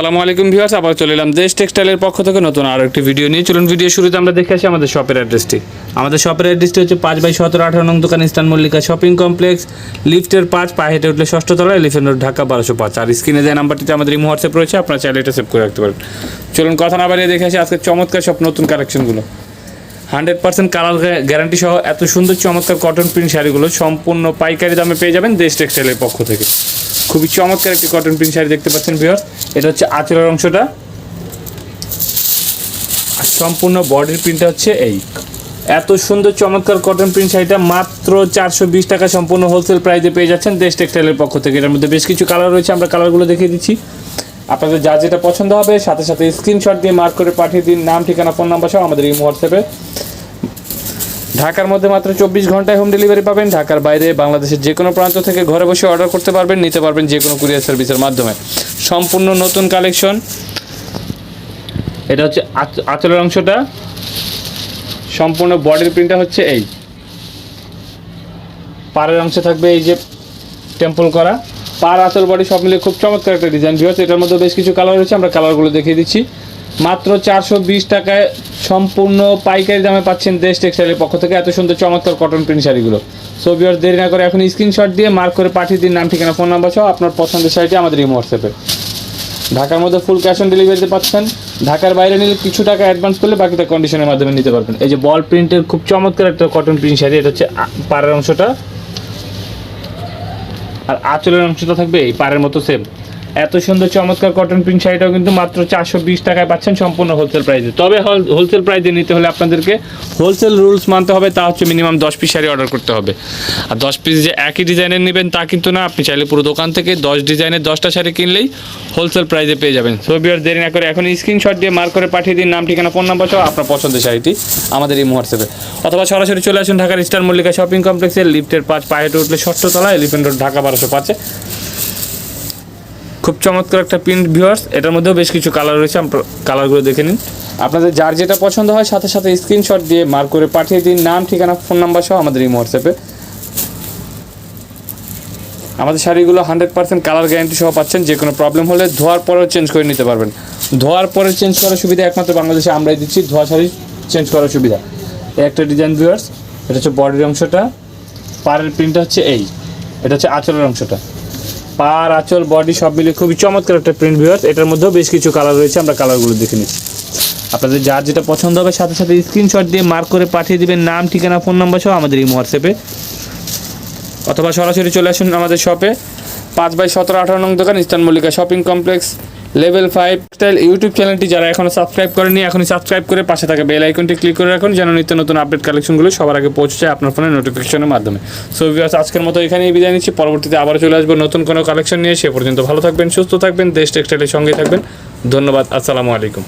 আসসালামু আলাইকুম ভিউয়ার্স আবার চলে এলাম দেশ টেক্সটাইলের পক্ষ থেকে নতুন আরও একটি ভিডিও নিয়ে। চলুন, ভিডিও শুরুতে আমরা দেখে আসি আমাদের শপের অ্যাড্রেসটি। আমাদের শপের অ্যাড্রেসটি হচ্ছে পাঁচ বাই সতেরো আঠারো নং দোকান, ইস্টার্ন মল্লিকা শপিং কমপ্লেক্স। লিফটের পাঁচ, পায়ে হেঁটে উঠলে ষষ্ঠ তলায় এলিফেন্ট রোড ঢাকা বারোশো পাঁচ। আর স্ক্রিনে যে নাম্বারটিতে আমাদের এই হোয়াটসঅ্যাপ রয়েছে, আপনারা চাইলে এটা সেভ করে রাখতে পারেন। চলুন, কথা না বাড়িয়ে দেখে আসি আজকে চমৎকার সব নতুন কালেকশনগুলো। হান্ড্রেড পার্সেন্ট কালার গ্যারান্টি সহ এত সুন্দর চমৎকার কটন প্রিন্ট শাড়িগুলো সম্পূর্ণ পাইকারি দামে পেয়ে যাবেন দেশ টেক্সটাইলের পক্ষ থেকে। খুবই চমৎকার একটি কটন প্রিন্ট শাড়ি দেখতে পাচ্ছেন ভিউয়ার্স এটা হচ্ছে আঁচলের অংশটা। আর সম্পূর্ণ বডির প্রিন্টটা হচ্ছে এই। এত সুন্দর চমৎকার কটন প্রিন্ট শাড়িটা মাত্র চারশো বিশ টাকা সম্পূর্ণ হোলসেল প্রাইসে পেয়ে যাচ্ছেন দেশ টেক্সটাইলের পক্ষ থেকে। এটার মধ্যে বেশ কিছু কালার রয়েছে, আমরা কালারগুলো দেখিয়ে দিচ্ছি। আপনাদের যা যেটা পছন্দ হবে, সাথে সাথে স্ক্রিনশট দিয়ে মার্ক করে পাঠিয়ে দিন। নাম, ঠিকানা ফোন নাম্বার সহ আমাদের এই হোয়াটসঅ্যাপে ঢাকার মধ্যে মাত্র চব্বিশ ঘন্টায় হোম ডেলিভারি পাবেন। ঢাকার বাইরে বাংলাদেশের যে কোনো প্রান্ত থেকে ঘরে বসে অর্ডার করতে পারবেন, নিতে পারবেন যে কোনো কুরিয়ার সার্ভিসের মাধ্যমে। সম্পূর্ণ নতুন কালেকশন এটা হচ্ছে আঁচ- আঁচলের অংশটা। সম্পূর্ণ বডির প্রিন্টটা হচ্ছে এই। পাড়ের অংশে থাকবে এই যে টেম্পল করা। পার আঁচল বডি সব মিলে খুব চমৎকার একটা ডিজাইন ভিউয়ার্স এটার মধ্যে বেশ কিছু কালার রয়েছে, আমরা কালারগুলো দেখিয়ে দিচ্ছি। মাত্র চারশো বিশ টাকায় সম্পূর্ণ পাইকারি দামে পাচ্ছেন দেশ টেক্সটাইলের পক্ষ থেকে। এত সুন্দর চমৎকার কটন প্রিন্ট শাড়িগুলো। সো ভিউয়ার্স দেরি না করে এখন স্ক্রিনশট দিয়ে মার্ক করে পাঠিয়ে দিন নাম, ঠিকানা ফোন নাম্বার সহ আপনার পছন্দের শাড়িটি আমাদের এই হোয়াটসঅ্যাপে ঢাকার মধ্যে ফুল ক্যাশ অন ডেলিভারিতে পাচ্ছেন। ঢাকার বাইরে নিলে কিছু টাকা অ্যাডভান্স করলে বাকিটা কন্ডিশনের মাধ্যমে নিতে পারবেন। এই যে বল প্রিন্টের খুব চমৎকার একটা কটন প্রিন্ট শাড়ি, এটা হচ্ছে পাড়ের অংশটা। আর আঁচলের অংশটা থাকবে এই পাড়ের মতো সেম এত সুন্দর চমৎকার কটন প্রিন্ট শাড়িটাও কিন্তু মাত্র চারশো বিশ টাকায় পাচ্ছেন সম্পূর্ণ হোলসেল প্রাইসে তবে হোলসেল প্রাইসে নিতে হলে আপনাদেরকে হোলসেল রুলস মানতে হবে, তা হচ্ছে মিনিমাম দশ পিস শাড়ি অর্ডার করতে হবে। আর দশ পিস যে একই ডিজাইনের নেবেন, তা কিন্তু না, আপনি চাইলে পুরো দোকান থেকে দশ ডিজাইনের দশটা শাড়ি কিনলেই হোলসেল প্রাইসে পেয়ে যাবেন। সো বিয়ার দেরি না করে এখন স্ক্রিনশট দিয়ে মার্ক করে পাঠিয়ে দিন, নাম, ঠিকানা ফোন নাম্বার সহ আপনার পছন্দের শাড়িটি আমাদের এই হোয়াটসঅ্যাপে অথবা সরাসরি চলে আসুন ঢাকার স্টার মল্লিকা শপিং কমপ্লেক্সের লিফটের পাঁচ পায়ে উঠলে ষষ্ঠ তলা এলিফেন্ট রোড ঢাকা বারোশো পাঁচে। খুব চমৎকার একটা প্রিন্ট ভিউয়ার্স এটার মধ্যেও বেশ কিছু কালার রয়েছে কালারগুলো দেখে নিন। আপনাদের যার যেটা পছন্দ হয়, সাথে সাথে স্ক্রিনশট দিয়ে মার্ক করে পাঠিয়ে দিন। নাম, ঠিকানা ফোন নাম্বার সহ আমাদের এই হোয়াটসঅ্যাপে আমাদের শাড়িগুলো হান্ড্রেড পার্সেন্ট কালার গ্যারান্টি সহ পাচ্ছেন, যে কোনো প্রবলেম হলে ধোয়ার পরেও চেঞ্জ করে নিতে পারবেন। ধোয়ার পরে চেঞ্জ করার সুবিধা একমাত্র বাংলাদেশে আমরাই দিচ্ছি, ধোয়া শাড়ি চেঞ্জ করার সুবিধা। একটা ডিজাইন ভিউয়ার্স এটা হচ্ছে বডির অংশটা, পাড়ের প্রিন্টটা হচ্ছে এই, এটা হচ্ছে আঁচলের অংশটা। পার, আঁচল বডি সব মিলিয়ে খুবই চমৎকার একটা প্রিন্ট ভিউয়ার্স এটার মধ্যেও বেশ কিছু কালার রয়েছে, আমরা কালারগুলো দেখে নিচ্ছি আপনাদের যার যেটা পছন্দ হবে, সাথে সাথে স্ক্রিনশট দিয়ে মার্ক করে পাঠিয়ে দেবেন। নাম, ঠিকানা ফোন নাম্বার সহ আমাদের এই হোয়াটসঅ্যাপে অথবা সরাসরি চলে আসুন আমাদের শপে পাঁচ বাই সতেরো আঠারো নং দোকান ইস্তান Mallika shopping complex level five style YouTube চ্যানেলটি যারা এখনও সাবস্ক্রাইব করেনি এখনই সাবস্ক্রাইব করে পাশে থাকা বেল আইকনটি ক্লিক করে রাখুন, যেন নিত্য নতুন আপডেট কালেকশনগুলো সবার আগে পৌঁছে যায় আপনার ফোনের নোটিফিকেশনের মাধ্যমে। সো ভিউয়ার্স আজকের মতো এখানেই বিদায় নিচ্ছি। পরবর্তীতে আবার চলে আসব নতুন কোনো কালেকশন নিয়ে। সে পর্যন্ত ভালো থাকবেন, সুস্থ থাকবেন, দেশ টেক্সটাইলের সঙ্গে থাকবেন। ধন্যবাদ, আসসালামু আলাইকুম।